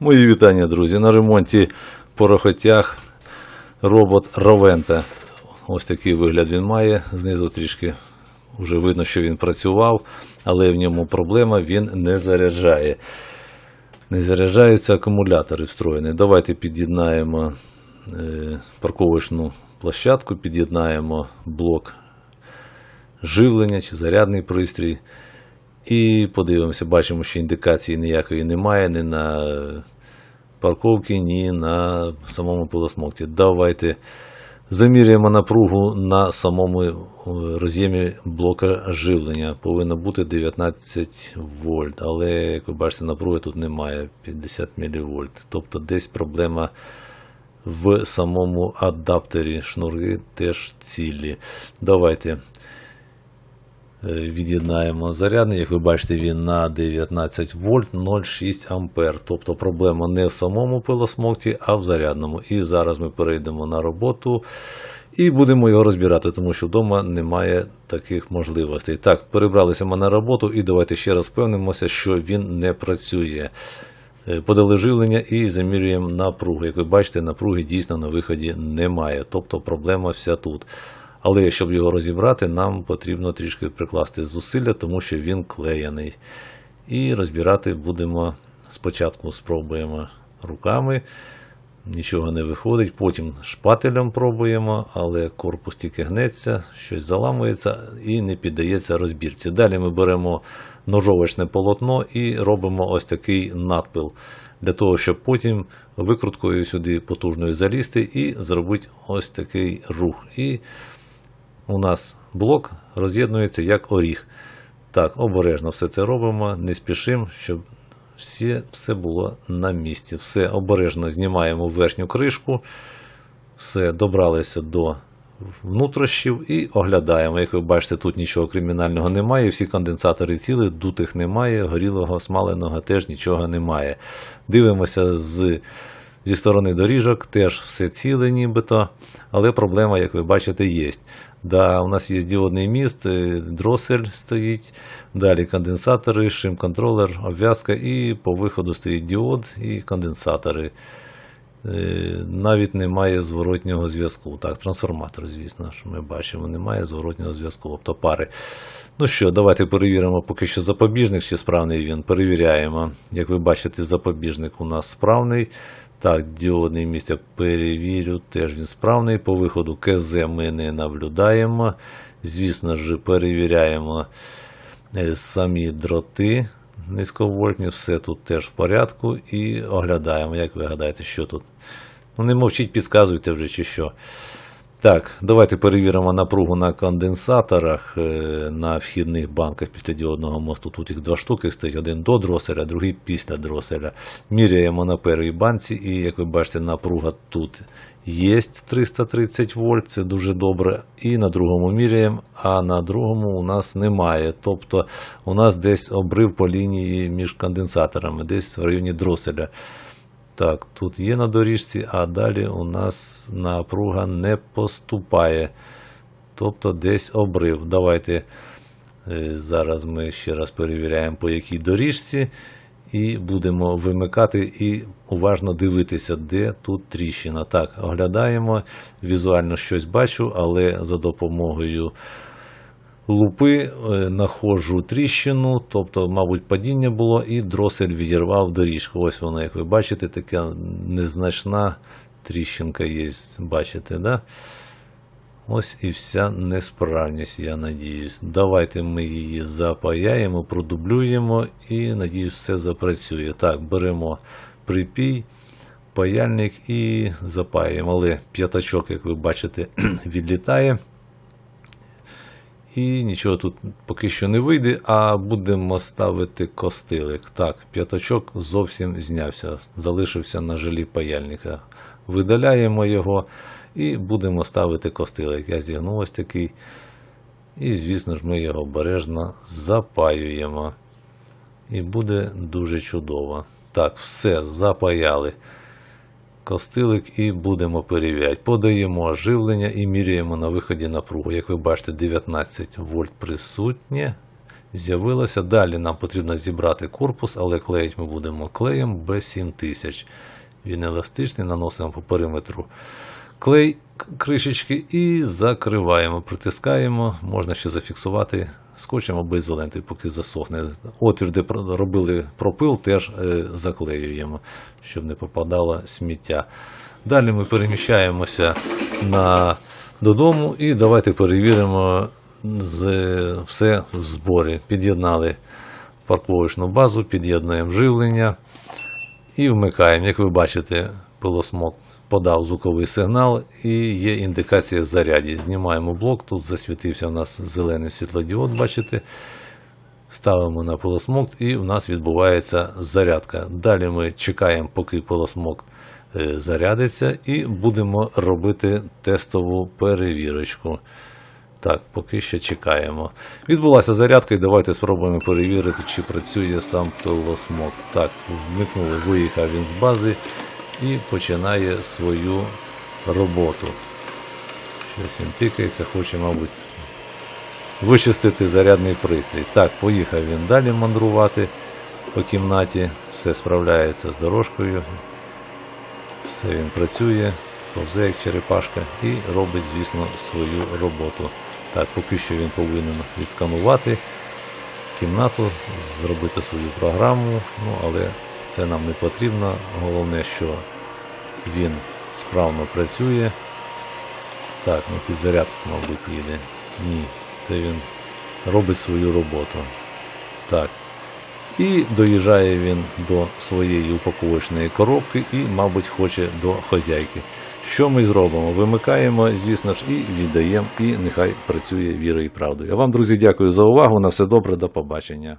Мої вітання, друзі. На ремонті порохотяг робот Ровента. Ось такий вигляд він має. Знизу трішки вже видно, що він працював, але в ньому проблема, він не заряджає. Не заряджаються акумулятори встроєні. Давайте під'єднаємо е, парковочну площадку, під'єднаємо блок живлення чи зарядний пристрій. І подивимося, бачимо, що індикації ніякої немає ні на парковці, ні на самому пилосмокті. Давайте заміряємо напругу на самому е, роз'ємі блока живлення. Повинно бути 19 вольт, але як ви бачите, напруги тут немає 50 мВ. Тобто десь проблема в самому адаптері. Шнури теж цілі. Давайте від'єднаємо зарядний. Як ви бачите, він на 19 вольт 0,6 ампер. Тобто проблема не в самому пилосмокті, а в зарядному. І зараз ми перейдемо на роботу і будемо його розбирати, тому що вдома немає таких можливостей. Так, перебралися ми на роботу і давайте ще раз впевнимося, що він не працює. Е, Подали живлення і замірюємо напругу. Як ви бачите, напруги дійсно на виході немає. Тобто проблема вся тут. Але щоб його розібрати, нам потрібно трішки прикласти зусилля, тому що він клеєний. І розбирати будемо спочатку спробуємо руками. Нічого не виходить, потім шпателем пробуємо, але корпус тільки гнеться, щось заламується і не піддається розбірці. Далі ми беремо ножовочне полотно і робимо ось такий надпил, для того, щоб потім викруткою сюди потужною залізти і зробити ось такий рух. І у нас блок роз'єднується як оріг. Так, обережно все це робимо, не спішимо, щоб все, все було на місці. Все обережно знімаємо верхню кришку, все добралися до внутрішнів і оглядаємо. Як ви бачите, тут нічого кримінального немає, всі конденсатори ціли, дутих немає, горілого, смаленого теж нічого немає. Дивимося з Зі сторони доріжок теж все ціле нібито, але проблема, як ви бачите, є. Да, у нас є діодний міст, дросель стоїть, далі конденсатори, шим-контролер, обв'язка, і по виходу стоїть діод і конденсатори. Е, Навіть немає зворотнього зв'язку. Так, трансформатор, звісно, що ми бачимо, немає зворотнього зв'язку, тобто пари. Ну що, давайте перевіримо поки що запобіжник, чи справний він. Перевіряємо. Як ви бачите, запобіжник у нас справний. Так, діодний міст я перевірю, теж він справний. По виходу КЗ ми не наблюдаємо. Звісно ж, перевіряємо е, самі дроти низьковольтні, все тут теж в порядку. І оглядаємо, як ви гадаєте, що тут. Ну, не мовчіть, підказуйте вже чи що. Так, давайте перевіримо напругу на конденсаторах е, на вхідних банках після діодного мосту. Тут їх два штуки стоїть, один до дроселя, другий після дроселя. Міряємо на першій банці, і як ви бачите, напруга тут є 330 вольт, це дуже добре. І на другому міряємо, а на другому у нас немає. Тобто у нас десь обрив по лінії між конденсаторами, десь в районі дроселя. Так, тут є на доріжці, а далі у нас напруга не поступає. Тобто десь обрив. Давайте е, зараз ми ще раз перевіряємо, по якій доріжці, і будемо вимикати і уважно дивитися, де тут тріщина. Так, оглядаємо, візуально щось бачу, але за допомогою лупи е, находжу тріщину, тобто, мабуть, падіння було, і дросель відірвав доріжку. Ось вона, як ви бачите, така незначна тріщинка є. Бачите, да? Ось і вся несправність, я надіюсь. Давайте ми її запаяємо, продублюємо і, надіюсь, все запрацює. Так, беремо припій, паяльник і запаюємо. Але п'ятачок, як ви бачите, відлітає. І нічого тут поки що не вийде, а будемо ставити костилик. Так, п'ятачок зовсім знявся, залишився на жилі паяльника. Видаляємо його і будемо ставити костилик. Я зігнув ось такий. І, звісно ж, ми його обережно запаюємо. І буде дуже чудово. Так, все, запаяли костилик і будемо перевіряти. Подаємо живлення і міряємо на виході напругу. Як ви бачите, 19 вольт присутнє. з'явилося. Далі нам потрібно зібрати корпус, але клеїть ми будемо клеєм B7000. Він еластичний, наносимо по периметру клей кришечки і закриваємо, притискаємо. Можна ще зафіксувати скотчем або ізолентою, поки засохне. Отвір, де робили пропил, теж е, заклеюємо, щоб не попадало сміття. Далі ми переміщаємося на, додому і давайте перевіримо з, все в зборі. Під'єднали парковочну базу, під'єднуємо живлення і вмикаємо. Як ви бачите, пилосмок подав звуковий сигнал і є індикація заряді. Знімаємо блок, тут засвітився у нас зелений світлодіод, бачите. Ставимо на пилосмок і у нас відбувається зарядка. Далі ми чекаємо, поки пилосмок е, зарядиться, і будемо робити тестову перевірочку. Так, поки що чекаємо. Відбулася зарядка, і давайте спробуємо перевірити, чи працює сам пилосмок. Так, вмикнули, виїхав він з бази і починає свою роботу. Щось він тикається, хоче, мабуть, вичистити зарядний пристрій. Так, поїхав він далі мандрувати по кімнаті, все справляється з дорожкою, все він працює, повзе як черепашка і робить, звісно, свою роботу. Так, поки що він повинен відсканувати кімнату, зробити свою програму, ну але це нам не потрібно. Головне, що він справно працює. Так, ну підзарядка, мабуть, їде. Ні, це він робить свою роботу. Так. І доїжджає він до своєї упаковочної коробки і, мабуть, хоче до хазяйки. Що ми зробимо? Вимикаємо, звісно ж, і віддаємо, і нехай працює вірою і правдою. А вам, друзі, дякую за увагу. На все добре, до побачення.